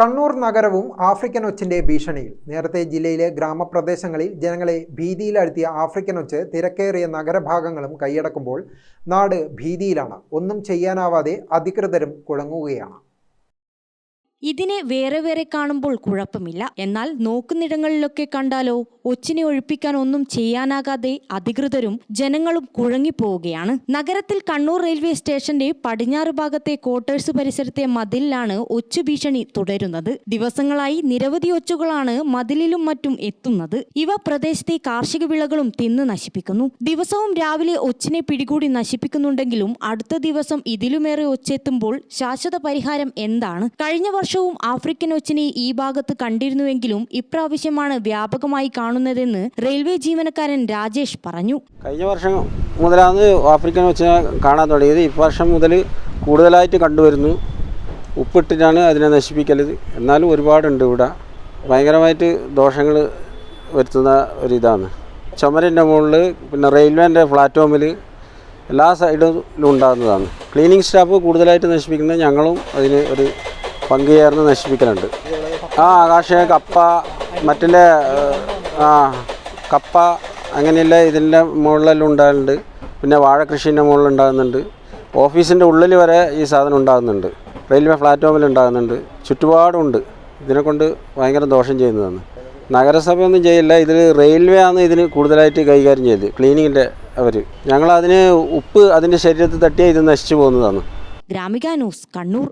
കണ്ണൂർ നഗരവും ആഫ്രിക്കൻ ഒച്ചിന്റെ ഭീഷണിയിൽ. നേരത്തെ ജില്ലയിലെ ഗ്രാമപ്രദേശങ്ങളിൽ ജനങ്ങളെ ഭീതിയിലാഴ്ത്തിയ ആഫ്രിക്കൻ ഒച്ച് തിരക്കേറിയ നഗരഭാഗങ്ങളും കൈയടക്കുമ്പോൾ നാട് ഭീതിയിലാണ്. ഒന്നും ചെയ്യാനാവാതെ അധികൃതരും കുഴങ്ങുകയാണ്. ഇതിനെ വേറെ വേറെ കാണുമ്പോൾ കുഴപ്പമില്ല. എന്നാൽ നോക്കുന്നിടങ്ങളിലൊക്കെ കണ്ടാലോ ഒച്ചിനെ ഒഴിപ്പിക്കാൻ ഒന്നും ചെയ്യാനാകാതെ അധികൃതരും ജനങ്ങളും കുഴങ്ങിപ്പോവുകയാണ്. നഗരത്തിൽ കണ്ണൂർ റെയിൽവേ സ്റ്റേഷന്റെ പടിഞ്ഞാറ് ഭാഗത്തെ ക്വാർട്ടേഴ്സ് പരിസരത്തെ മതിലിലാണ് ഒച്ചു ഭീഷണി തുടരുന്നത്. ദിവസങ്ങളായി നിരവധി ഒച്ചുകളാണ് മതിലിലും മറ്റും എത്തുന്നത്. ഇവ പ്രദേശത്തെ കാർഷിക വിളകളും തിന്ന് നശിപ്പിക്കുന്നു. ദിവസവും രാവിലെ ഒച്ചിനെ പിടികൂടി നശിപ്പിക്കുന്നുണ്ടെങ്കിലും അടുത്ത ദിവസം ഇതിലുമേറെ ഒച്ചെത്തുമ്പോൾ ശാശ്വത പരിഹാരം എന്താണ്? കഴിഞ്ഞ വർഷവും ആഫ്രിക്കൻ ഒച്ചിനെ ഈ ഭാഗത്ത് കണ്ടിരുന്നുവെങ്കിലും ഇപ്രാവശ്യമാണ് വ്യാപകമായി കാണുന്നതെന്ന് റെയിൽവേ ജീവനക്കാരൻ രാജേഷ് പറഞ്ഞു. കഴിഞ്ഞ വർഷം മുതലാണ് ആഫ്രിക്കൻ ഒച്ചിനെ കാണാൻ തുടങ്ങിയത്. ഇപ്രാവശ്യം മുതൽ കൂടുതലായിട്ട് കണ്ടുവരുന്നു. ഉപ്പിട്ടിട്ടാണ് അതിനെ നശിപ്പിക്കലത് എന്നാലും ഒരുപാടുണ്ട് ഇവിടെ. ഭയങ്കരമായിട്ട് ദോഷങ്ങൾ വരുത്തുന്ന ഒരിതാണ്. ചുമരിന്റെ മുകളിൽ പിന്നെ റെയിൽവേന്റെ പ്ലാറ്റ്ഫോമിൽ എല്ലാ സൈഡിലും ഉണ്ടാകുന്നതാണ്. ക്ലീനിങ് സ്റ്റാഫ് കൂടുതലായിട്ട് നശിപ്പിക്കുന്നത് ഞങ്ങളും അതിന് ഒരു പങ്ക് ചേർന്ന് നശിപ്പിക്കലുണ്ട്. ആ ആകാശ കപ്പ മറ്റേ ആ കപ്പ അങ്ങനെയുള്ള ഇതിന്റെ മുകളിലെല്ലാം ഉണ്ടാകുന്നുണ്ട് പിന്നെ വാഴ കൃഷീന്റെ മുകളിൽ ഉണ്ടാകുന്നുണ്ട്. ഓഫീസിന്റെ ഉള്ളിൽ വരെ ഈ സാധനം ഉണ്ടാകുന്നുണ്ട്. റെയിൽവേ പ്ലാറ്റ്ഫോമിൽ ഉണ്ടാകുന്നുണ്ട്. ചുറ്റുപാടുണ്ട് ഇതിനെക്കൊണ്ട് ഭയങ്കര ദോഷം ചെയ്യുന്നതാണ്. നഗരസഭയൊന്നും ചെയ്യില്ല. ഇതിൽ റെയിൽവേ ആണ് ഇതിന് കൂടുതലായിട്ട് കൈകാര്യം ചെയ്ത് ക്ലീനിങ്ങിന്റെ അവർ. ഞങ്ങളതിന് ഉപ്പ് അതിന്റെ ശരീരത്തിൽ തട്ടിയാൽ ഇത് നശിച്ചു പോകുന്നതാണ്. ഗ്രാമിക ന്യൂസ് കണ്ണൂർ.